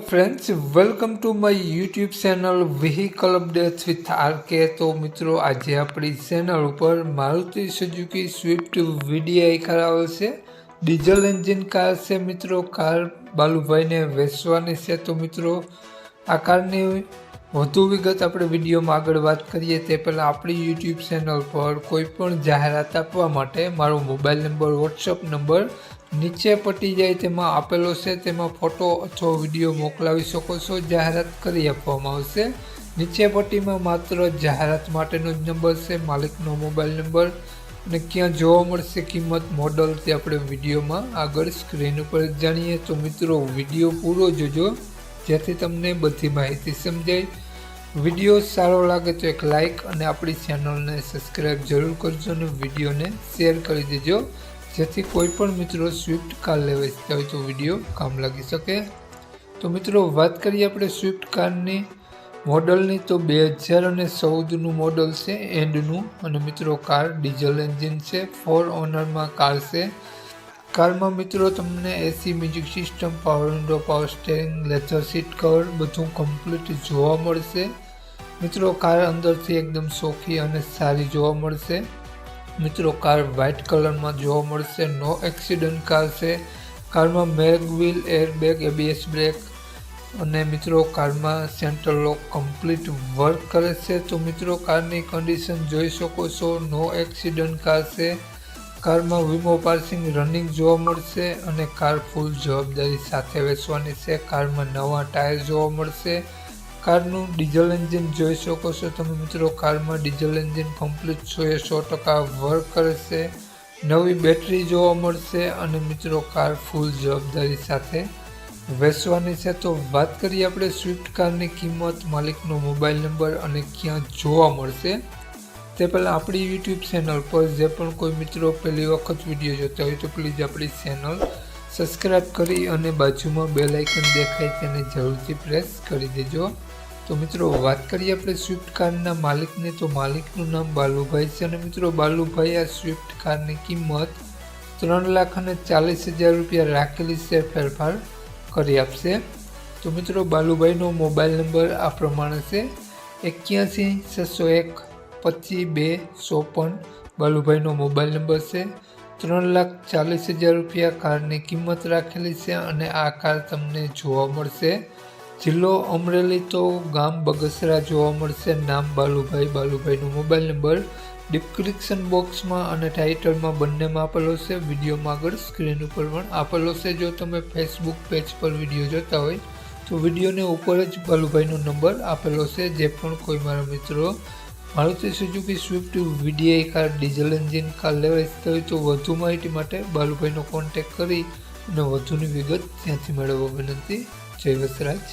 Friends welcome to my YouTube channel vehicle updates with RK તો મિત્રો, આજે આપણી ચેનલ ઉપર Maruti Suzuki Swift VDI car આવે છે. ડીઝલ એન્જિન કાર છે મિત્રો કાર બાલુભાઈને વેચવાની છે. તો મિત્રો, આ કારની વધુ વિગત આપણે વિડીયોમાં આગળ વાત કરીએ તે પહેલાં આપણી યુટ્યુબ ચેનલ પર કોઈ પણ જાહેરાત આપવા માટે મારો મોબાઈલ નંબર વોટ્સઅપ નંબર નીચે પટી જાય તેમાં આપેલો છે. તેમાં ફોટો અથવા વીડિયો મોકલાવી શકો છો. જાહેરાત કરી આપવામાં આવશે. નીચે પટ્ટીમાં માત્ર જાહેરાત માટેનો જ નંબર છે, માલિકનો મોબાઈલ નંબર અને ક્યાં જોવા મળશે, કિંમત મોડલ તે આપણે વિડીયોમાં આગળ સ્ક્રીન ઉપર જાણીએ. તો મિત્રો, વીડિયો પૂરો જોજો, જેથી તમને બધી માહિતી સમજાય. વીડિયો સારો લાગે તો એક લાઇક અને આપણી ચેનલને સબસ્ક્રાઈબ જરૂર કરજો અને વિડીયોને શેર કરી દેજો. જેથી કોઈ પણ મિત્રો સ્વિફ્ટ કાર લેવા ઇચ્છતા હોય તો વીડિયો કામ લાગી શકે. તો મિત્રો, વાત કરીએ આપણે સ્વિફ્ટ કારની મોડલની. તો બે હજાર અને ચૌદનું મોડલ છે, એન્ડનું. અને મિત્રો, કાર ડીઝલ એન્જિન છે, ફોર ઓનરમાં કાર છે. કારમાં મિત્રો, તમને AC music system, power window, power steering leather seat cover બધું કમ્પ્લીટ જોવા મળશે. મિત્રો, કાર અંદરથી એકદમ સોખી અને સારી જોવા મળશે. મિત્રો, કાર વ્હાઇટ કલરમાં જોવા મળશે. નો એક્સિડન્ટ કાર છે. કારમાં mag wheel, airbag, ABS brake અને મિત્રો, કારમાં સેન્ટ્રલ લોક કમ્પ્લીટ વર્ક કરે છે. તો મિત્રો, કારની કન્ડિશન જોઈ શકો છો. નો એક્સિડન્ટ કાર છે. કારમાં વીમો પાર્સિંગ રનિંગ જોવા મળશે અને કાર ફૂલ જવાબદારી સાથે વેચવાની છે. કારમાં નવા ટાયર જોવા મળશે. કારનું ડીઝલ એન્જિન જોઈ શકો છો તમે મિત્રો. કારમાં ડીઝલ એન્જિન કમ્પ્લીટ સો એ સો ટકા વર્ક કરે છે નવી બેટરી જોવા મળશે અને મિત્રો કાર ફૂલ જવાબદારી સાથે વેચવાની છે. તો વાત કરીએ આપણે સ્વિફ્ટ કારની કિંમત, માલિકનો મોબાઈલ નંબર અને ક્યાં જોવા મળશે. તે પહેલાં આપણી યુટ્યુબ ચેનલ પર જે પણ કોઈ મિત્રો પહેલી વખત વીડિયો જોતા હોય તો પ્લીઝ આપણી ચેનલ સબસ્ક્રાઈબ કરી અને બાજુમાં બે લાઇકન દેખાય તેને જરૂરથી પ્રેસ કરી દેજો. તો મિત્રો, વાત કરીએ આપણે સ્વિફ્ટ કારના માલિકને. તો માલિકનું નામ બાલુભાઈ છે અને મિત્રો, બાલુભાઈ આ સ્વિફ્ટ કારની કિંમત ત્રણ લાખ અને ચાલીસ હજાર રૂપિયા રાખેલી છે, ફેરફાર કરી આપશે. તો મિત્રો, બાલુભાઈનો મોબાઈલ નંબર આ પ્રમાણે છે. એક્યાસી, છસો એક, પચીસ બે, ચોપન બાલુભાઈનો મોબાઈલ નંબર છે. ત્રણ લાખ ચાલીસ હજાર રૂપિયા કારની કિંમત રાખેલી છે અને આ કાર તમને જોવા મળશે. જિલ્લો અમરેલી તો ગામ બગસરા જોવા મળશે. નામ બાલુભાઈ. બાલુભાઈનો મોબાઈલ નંબર ડિસ્ક્રિપ્શન બોક્સમાં અને ટાઇટલમાં બંનેમાં આપેલો છે. વિડીયોમાં આગળ સ્ક્રીન ઉપર પણ આપેલો છે. જો તમે ફેસબુક પેજ પર વીડિયો જોતા હોય તો વિડીયોને ઉપર જ બાલુભાઈનો નંબર આપેલો છે. જે પણ કોઈ મારા મિત્રો Maruti Suzuki Swift VDI car diesel engine car લેવા ઈચ્છતા તો વધુ માહિતી માટે બાલુભાઈનો કોન્ટેક કરી અને વધુની વિગત ત્યાંથી મેળવવા વિનંતી. જય વસરાજ.